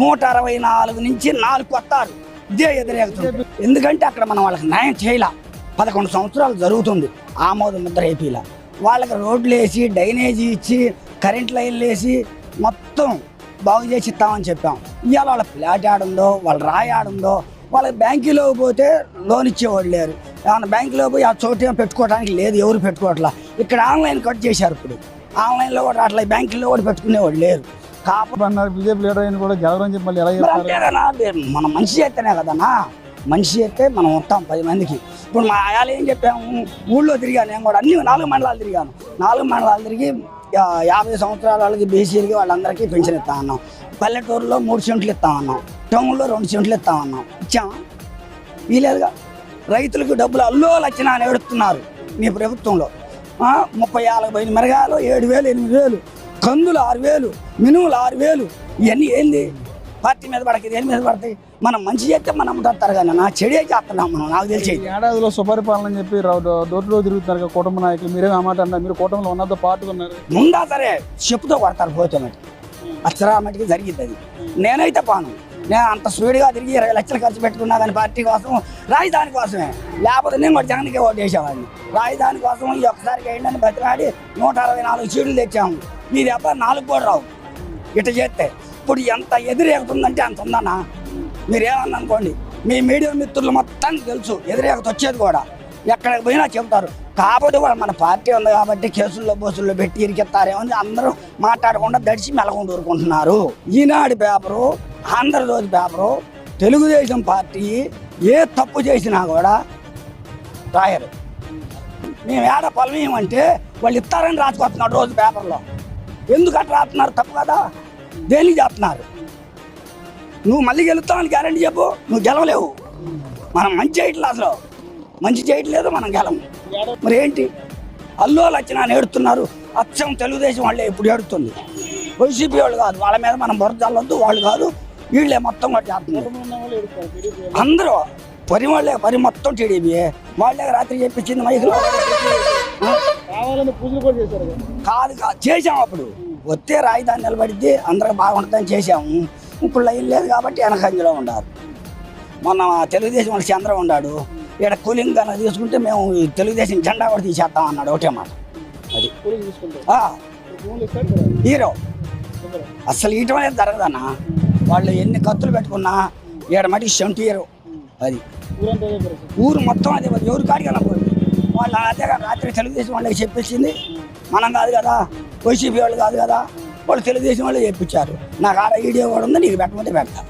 నూట అరవై నాలుగు నుంచి నాలుగు కొత్తారు ఇదే ఎదురేగుతుంది. ఎందుకంటే అక్కడ మనం వాళ్ళకి న్యాయం చేయాల. పదకొండు సంవత్సరాలు జరుగుతుంది ఆమోద ముద్ర ఏపీలో. వాళ్ళకి రోడ్లు వేసి డ్రైనేజీ ఇచ్చి కరెంట్ లైన్లు వేసి మొత్తం బాగు చేసి ఇస్తామని చెప్పాం. ఇవాళ వాళ్ళ ఫ్లాట్ ఆడుందో వాళ్ళ రాయి ఆడుందో వాళ్ళకి బ్యాంకులో పోతే లోన్ ఇచ్చేవాళ్ళు లేరు. ఏమన్నా బ్యాంకులో పోయి ఆ చోటు పెట్టుకోవడానికి లేదు ఎవరు పెట్టుకోవట్లా. ఇక్కడ ఆన్లైన్ కట్ చేశారు ఇప్పుడు. ఆన్లైన్లో కూడా అట్లా బ్యాంకుల్లో కూడా పెట్టుకునేవాళ్ళు లేరు. కాపు అన్నారు. బీజేపీ లీడర్ అయిన కూడా గెలవరని చెప్పి మళ్ళీ ఎలా చెప్తారు మన మనిషి చేస్తేనే కదనా మనిషి చేస్తే మనం వస్తాం పది మందికి. ఇప్పుడు మా ఆయాలు ఏం చెప్పాము? ఊళ్ళో తిరిగాను నేను కూడా. అన్ని నాలుగు మండలాలు తిరిగాను. నాలుగు మండలాలు తిరిగి యాభై సంవత్సరాల వాళ్ళకి బీసీలకి వాళ్ళందరికీ పెన్షన్ ఇస్తా అన్నాం. పల్లెటూరులో మూడు సెంట్లు ఇస్తామన్నాం టౌన్లో రెండు సెంట్లు ఇస్తామన్నాం ఇచ్చామా వీలేదుగా రైతులకు డబ్బులు అల్లో లక్షణ అని మీ ప్రభుత్వంలో. ముప్పై నలభై మిరగాయలు ఏడు వేలు ఎనిమిది వేలు. కందులు ఆరు వేలు మినుములు ఆరు వేలు ఇవన్నీ ఏంది? పార్టీ మీద పడక దేని మీద పడతాయి? మనం మంచి చేస్తే మనం అమ్ముతారు కానీ నా చెడే చేస్తున్నాం మనం నాకు తెలిసి. ఏడాదిలో సుపరిపాలన అని చెప్పి రౌ- డోర్ టు డోర్ తిరుగుతున్నారు కదా కూటమి నాయకులు మీరే ఆ మాట అన్నారు మీరు కూటమిలో ఉన్నదో పార్టీ ఉన్నారు. ముందా సరే చెప్పుతో కొడతారు పోతే మటుకు అచ్చరా మటుకు జరిగింది అది. నేనైతే పాను. నేను అంత స్పీడ్గా తిరిగి ఇరవై లక్షలు ఖర్చు పెట్టుకున్నా కానీ పార్టీ కోసం రాజధాని కోసమే. లేకపోతే నేను కూడా జగన్కే ఓటు వేసేవాడిని. రాజధాని కోసం ఈ ఒక్కసారికి ఏంటని బతిలాడి నూట అరవై నాలుగు సీట్లు తెచ్చాము. మీరు ఎప్పుడు నాలుగు కూడా రావు. ఇట చేస్తే ఇప్పుడు ఎంత ఎదురేగుతుందంటే అంత ఉందన్నా. మీరేమన్నా అనుకోండి మీ మీడియా మిత్రులు మొత్తం తెలుసు ఎదురేగత వచ్చేది కూడా. ఎక్కడికి పోయినా చెబుతారు. కాకపోతే కూడా మన పార్టీ ఉంది కాబట్టి కేసుల్లో బోసుల్లో పెట్టి ఇరికిస్తారేమో అని అందరూ మాట్లాడకుండా దడిచి మెలకుండా ఊరుకుంటున్నారు Eenadu paper Andhrajyothi paper Telugudesam party ఏ తప్పు చేసినా కూడా రాయరు. మేము ఏడ పొలం వాళ్ళు ఇస్తారని రాసుకొస్తున్నాడు రోజు పేపర్లో. ఎందుకు అట్లా రాస్తున్నారు? తప్పు కదా. దేనికి చేస్తున్నారు? నువ్వు మళ్ళీ గెలుస్తావని గ్యారంటీ చెప్పు. నువ్వు గెలవలేవు. మనం మంచి చేయట్లేదు అసలు. మంచి చేయట్లేదు మనం గెలము. మరి ఏంటి? అల్లో లక్షణ ఏడుతున్నారు అచ్చం తెలుగుదేశం వాళ్ళే ఇప్పుడు ఏడుతుంది. వైసీపీ వాళ్ళు కాదు. వాళ్ళ మీద మనం బురద చల్లొద్దు వాళ్ళు కాదు. వీళ్ళే మొత్తం కూడా చేస్తున్నారు అందరూ పరి వాళ్ళే పరి మొత్తం టీడీపీ. వాళ్ళే రాత్రి చెప్పించింది మైకులో కదా. కాదు చేసాం అప్పుడు. వస్తే రాజధాని నిలబడిద్ది అందరికి బాగుంటుందని చేసాము ఇప్పుడు లైన్ లేదు కాబట్టి వెనకంజలో ఉండారు మొన్న తెలుగుదేశం వాళ్ళు చంద్ర ఉన్నాడు. ఇక్కడ కూలింగ్ కన్నా తీసుకుంటే మేము తెలుగుదేశం జెండా కూడా తీసేస్తాం అన్నాడు ఒకటే మాట. అది. హీరో. అసలు అనేది జరగదన్నా. వాళ్ళు ఎన్ని కత్తులు పెట్టుకున్నా ఈడ మటుకు ఇయర్ అది. ఊరు మొత్తం అదే ఎవరు కాడికి వెళ్ళకూడదు వాళ్ళు అదే రాత్రి తెలుగుదేశం వాళ్ళకి చెప్పించింది మనం కాదు కదా వైసీపీ వాళ్ళు కాదు కదా వాళ్ళు తెలుగుదేశం వాళ్ళు చెప్పించారు. నాకు ఆడ వీడియో కూడా ఉంది నీకు పెట్టమంటే పెడతా.